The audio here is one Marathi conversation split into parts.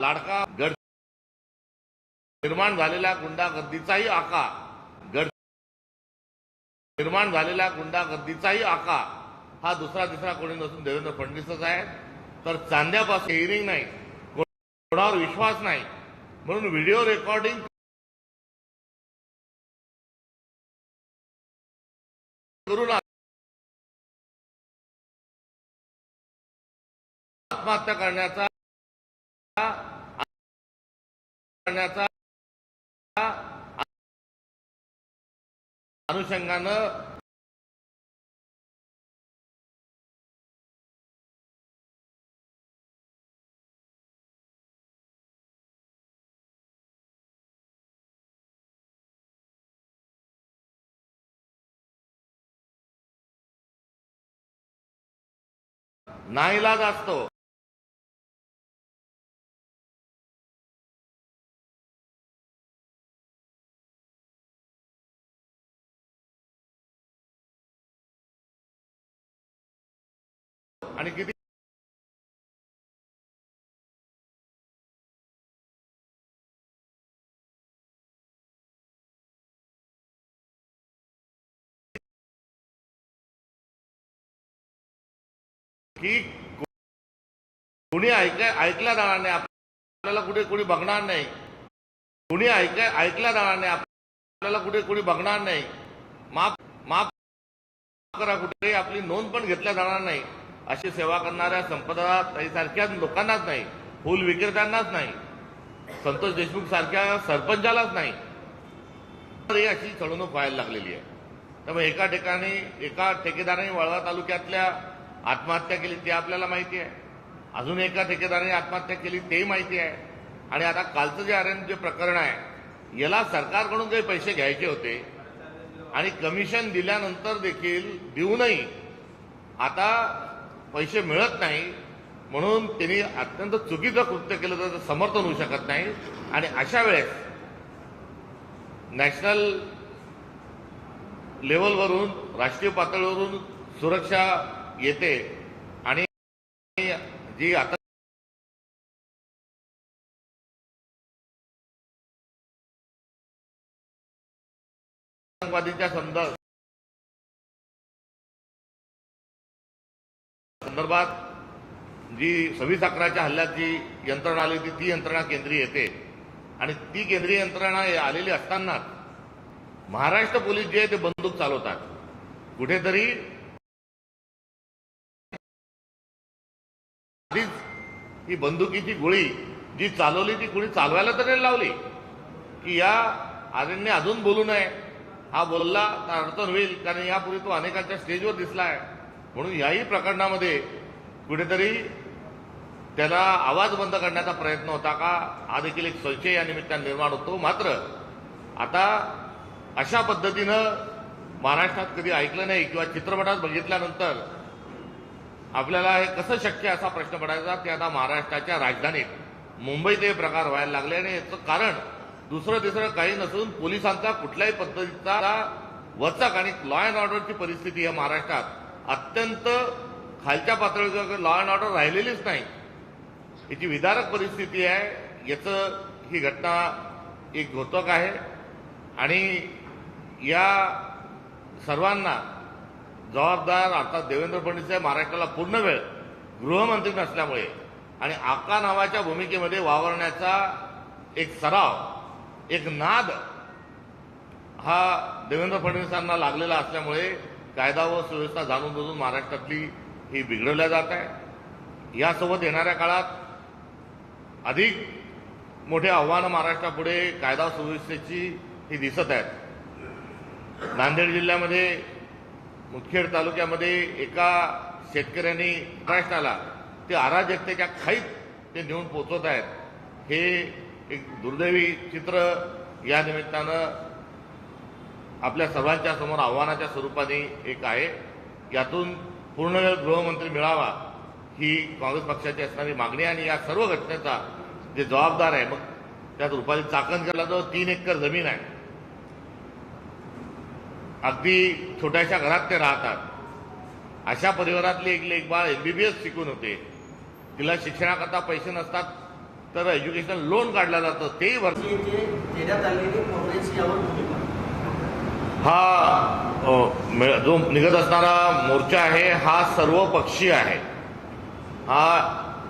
लाडका गड निर्माण झालेल्या गुंडागर्दीचाही आका गड निर्माण झालेल्या गुंडागर्दीचाही आका हा दुसरा तिसरा कोणी नसून देवेंद्र फडणवीसच आहे तर चांद्यापासून हिअरिंग नाही. कोणावर विश्वास नाही. म्हणून व्हिडिओ रेकॉर्डिंग करून आत्महत्या करण्याचा करण्याचा अनुषंगानं नाईलाज असतो. आणि किती की कोणी ऐकाय ऐकल्या जाणार नाही आपल्याला कुठे कुणी बघणार नाही. कोणी ऐकाय ऐकल्या जाणार नाही आपल्याला कुठे कोणी बघणार नाही. माफ माफ करा कुठे आपली नोंद पण घेतल्या जाणार नाही. अशी सेवा करणाऱ्या संपदा सारख्या लोकांनाच नाही फुल विक्रेत्यांनाच नाही संतोष देशमुख सारख्या सरपंचालाच नाही. तर ही अशी चळवणूक व्हायला लागलेली आहे. त्यामुळे एका ठिकाणी एका ठेकेदाराने वळवा तालुक्यातल्या आत्महत्या केली ते आपल्याला माहिती आहे. अजून एका ठेकेदाराने आत्महत्या केली तेही माहिती आहे. आणि आता कालचं जे आर्यन जे प्रकरण आहे याला सरकारकडून काही पैसे घ्यायचे होते. आणि कमिशन दिल्यानंतर देखील देऊनही आता पैसे मिळत नाही म्हणून त्यांनी अत्यंत चुकीचं कृत्य केलं तर त्याचं समर्थन होऊ शकत नाही. आणि अशा वेळेस नॅशनल लेवलवरून राष्ट्रीय पातळीवरून सुरक्षा येते. आणि जी आता आतंकवादीच्या संदर्भ संदर्भात जी सव्वीस अकराच्या हल्ल्यात जी यंत्रणा आली होती ती यंत्रणा केंद्रीय येते. आणि ती केंद्रीय यंत्रणा आलेली असतानाच महाराष्ट्र पोलीस जे आहे ते बंदूक चालवतात. कुठेतरी आधीच ही बंदुकीची गोळी जी चालवली ती कुणी चालवायला तर नाही लावली की या आर्यनने अजून बोलू नये. हा बोलला तर अडचण होईल कारण यापूर्वी तो अनेकांच्या स्टेजवर दिसलाय म्हणून याही प्रकरणामध्ये कुठेतरी त्याला आवाज बंद करण्याचा प्रयत्न होता का हा देखील एक संशय या निमित्तानं निर्माण होतो. मात्र आता अशा पद्धतीनं महाराष्ट्रात कधी ऐकलं नाही किंवा चित्रपटात बघितल्यानंतर आपल्याला हे कसं शक्य असा प्रश्न पडायचा. की आता महाराष्ट्राच्या राजधानीत मुंबईत हे प्रकार व्हायला लागले आणि याचं कारण दुसरं तिसरं काही नसून पोलिसांचा कुठल्याही पद्धतीचा वचक आणि लॉ अँड ऑर्डरची परिस्थिती या महाराष्ट्रात अत्यंत खालच्या पातळीवर लॉ अँड ऑर्डर राहिलेलीच नाही याची विदारक परिस्थिती आहे याचं ही घटना एक घोतक आहे. आणि या सर्वांना जबाबदार अर्थात देवेंद्र फडणवीस हे महाराष्ट्राला पूर्ण वेळ गृहमंत्री नसल्यामुळे आणि आका नावाच्या भूमिकेमध्ये वावरण्याचा एक सराव एक नाद हा देवेंद्र फडणवीसांना लागलेला असल्यामुळे कायदा व सुव्यवस्था जाणून बुजून महाराष्ट्रातली ही बिघडवल्या जात आहे. यासोबत येणाऱ्या काळात अधिक मोठे आव्हानं महाराष्ट्रापुढे कायदा सुव्यवस्थेची ही दिसत आहेत. नांदेड जिल्ह्यामध्ये मुदखेड तालुक्यामध्ये एका शेतकऱ्यांनी महाराष्ट्राला ते अराजकतेच्या खाईत ते नेऊन पोचवत आहेत. हे एक दुर्दैवी चित्र या निमित्तानं आपल्या सर्वांच्या समोर आव्हानाच्या स्वरूपाने एक आहे. यातून पूर्णवेळ गृहमंत्री मिळावा ही काँग्रेस पक्षाची असणारी मागणी आणि या सर्व घटनेचा जे जबाबदार आहे मग त्यात रुपाली चाकणकरला जो तीन एकर जमीन आहे. अगदी छोट्याशा घरात ते राहतात. अशा परिवारातली एक लेखबाळ एमबीबीएस शिकून होते. तिला शिक्षणाकरता पैसे नसतात तर एज्युकेशनल लोन काढलं जातं. तेही भर देण्यात आलेली काँग्रेस यावर भूमिका. हा जो निघत असणारा मोर्चा आहे हा सर्व पक्षी आहे. हा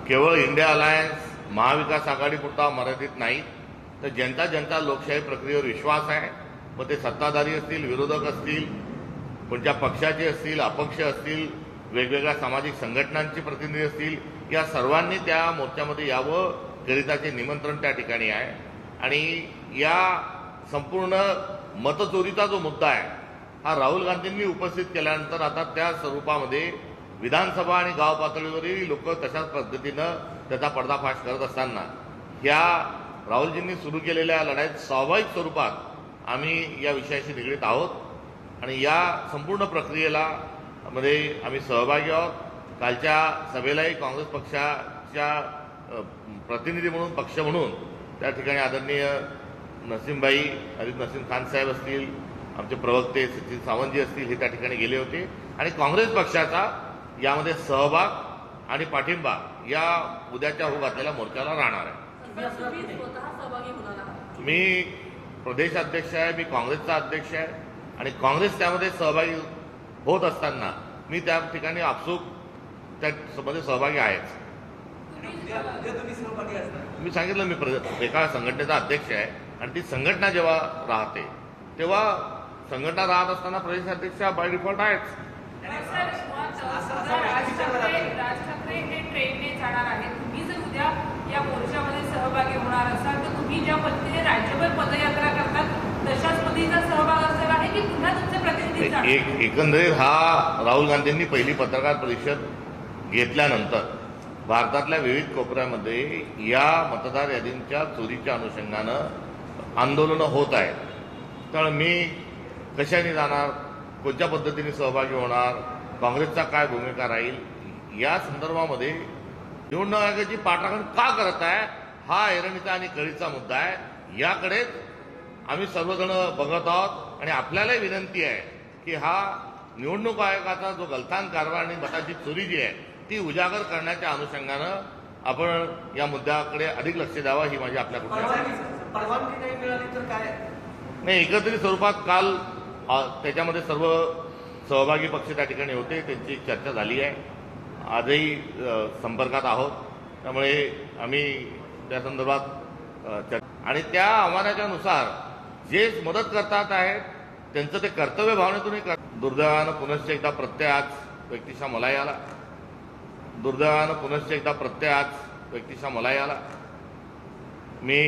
केवळ इंडिया अलायन्स महाविकास आघाडीपुरता मर्यादित नाही. तर जनता जनता लोकशाही प्रक्रियेवर विश्वास आहे. मग ते सत्ताधारी असतील विरोधक असतील कोणत्या पक्षाचे असतील अपक्ष असतील वेगवेगळ्या सामाजिक संघटनांचे प्रतिनिधी असतील या सर्वांनी त्या मोर्चामध्ये यावं करिताचे निमंत्रण त्या ठिकाणी आहे. आणि या संपूर्ण मतचोरीचा जो मुद्दा आहे हा राहुल गांधींनी उपस्थित केल्यानंतर आता त्या स्वरूपामध्ये विधानसभा आणि गाव पातळीवरही लोक तशाच पद्धतीनं त्याचा पर्दाफाश करत असताना ह्या राहुलजींनी सुरू केलेल्या लढाईत स्वाभाविक स्वरूपात आम्ही या विषयाशी निगडीत आहोत आणि या संपूर्ण प्रक्रियेला मध्ये आम्ही सहभागी आहोत. कालच्या सभेलाही काँग्रेस पक्षाच्या प्रतिनिधी म्हणून पक्ष म्हणून त्या ठिकाणी आदरणीय नसीमबाई अजित नसीम खान साहेब असतील आमचे प्रवक्ते सचिन सावंतजी असतील हे त्या ठिकाणी गेले होते. आणि काँग्रेस पक्षाचा यामध्ये सहभाग आणि पाठिंबा या उद्याच्या होऊ घातलेल्या मोर्चाला राहणार आहे. मी प्रदेश अध्यक्ष आहे मी काँग्रेसचा अध्यक्ष आहे. आणि काँग्रेस त्यामध्ये सहभागी होत असताना मी त्या ठिकाणी आपसूक त्यामध्ये सहभागी आहेच. मी सांगितलं मी एका संघटनेचा अध्यक्ष आहे. आणि ती संघटना जेव्हा राहते तेव्हा संघटना राहत असताना प्रदेश अध्यक्ष बाय डिफॉल्ट आहेच. सर, मुळात, समजा राज ठाकरे राज ठाकरे हे ट्रेनने जाणार आहेत. तुम्ही जर उद्या या मोर्चामध्ये सहभागी होणार असाल तर तुम्ही ज्या पद्धतीने राज्यभर पदयात्रा करतात तशाच पद्धतीचा सहभाग असणार आहे की पुन्हा तुमचे प्रतिनिधी जाणार? एक एकंदरीत हा राहुल गांधींनी पहिली पत्रकार परिषद घेतल्यानंतर भारतातल्या विविध कोपऱ्यामध्ये या मतदार यादींच्या चोरीच्या अनुषंगानं आंदोलनं होत आहेत. तर मी कशाने जाणार? कोणत्या पद्धतीने सहभागी होणार? काँग्रेसचा काय भूमिका राहील? या संदर्भामध्ये निवडणूक आयोगाची पाठराखण का करत आहे? हा ऐरणीचा आणि कळीचा मुद्दा आहे. याकडेच आम्ही सर्वजण बघत आहोत आणि आपल्यालाही विनंती आहे की हा निवडणूक आयोगाचा जो गलथान कारभार आणि मताची चोरी जी आहे ती उजागर करण्याच्या अनुषंगानं आपण या मुद्द्याकडे अधिक लक्ष द्यावं ही माझी आपल्याकडून परवानगी नाही मिळाली तर काय? नाही एकत्रित स्वरूपात काल त्याच्यामध्ये सर्व सहभागी पक्ष त्या ठिकाणी होते त्यांची चर्चा झाली आहे. आजही संपर्कात आहोत. त्यामुळे आम्ही त्या संदर्भात चर्चा आणि त्या आव्हानाच्या नुसार जे मदत करतात आहेत त्यांचं ते कर्तव्य भावनेतूनही कर दुर्दैवानं पुनश्च एकदा प्रत्यय आज व्यक्तिशा मलाही आला दुर्दैवानं पुनश्च एकदा प्रत्यय आज व्यक्तिशा मलाही आला मी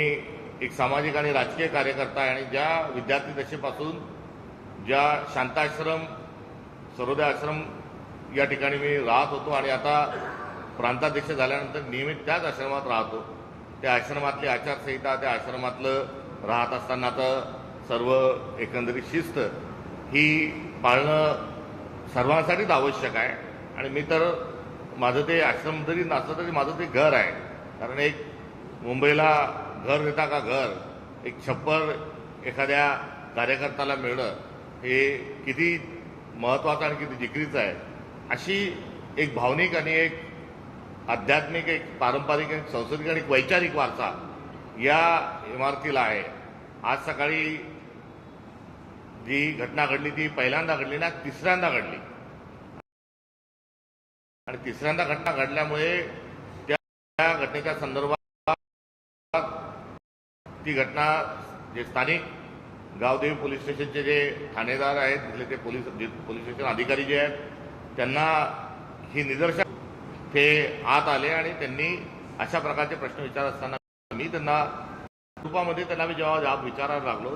एक सामाजिक आणि राजकीय कार्यकर्ता आहे आणि ज्या विद्यार्थी दशेपासून ज्या शांताश्रम सर्वोदय आश्रम या ठिकाणी मी राहत होतो आणि आता प्रांताध्यक्ष झाल्यानंतर नियमित त्याच आश्रमात राहतो. त्या आश्रमातली आचारसंहिता त्या आश्रमातलं राहत असताना तर सर्व एकंदरीत शिस्त ही पाळणं सर्वांसाठीच आवश्यक आहे. आणि मी तर माझं ते आश्रम जरी नसलं तरी माझं ते घर आहे. कारण एक मुंबईला घर देता का घर? एक छप्पर एखाद्या कार्यकर्त्याला मिळणं हे किती महत्त्वाचं आणि किती जिकरीचं आहे अशी एक भावनिक आणि एक आध्यात्मिक एक पारंपरिक एक सांस्कृतिक आणि एक वैचारिक वारसा या इमारतीला आहे. आज सकाळी जी घटना घडली ती पहिल्यांदा घडली ना तिसऱ्यांदा घडली. आणि तिसऱ्यांदा घटना घडल्यामुळे त्या त्या घटनेच्या संदर्भात ती घटना जे स्थानिक गावदेवी पोलीस स्टेशनचे जे ठाणेदार आहेत तिथले ते पोलीस पोलीस स्टेशन अधिकारी जे आहेत त्यांना ही निदर्शन ते आत आले आणि त्यांनी अशा प्रकारचे प्रश्न विचारत असताना मी त्यांना रूपामध्ये त्यांना मी जेव्हा जाब विचारायला लागलो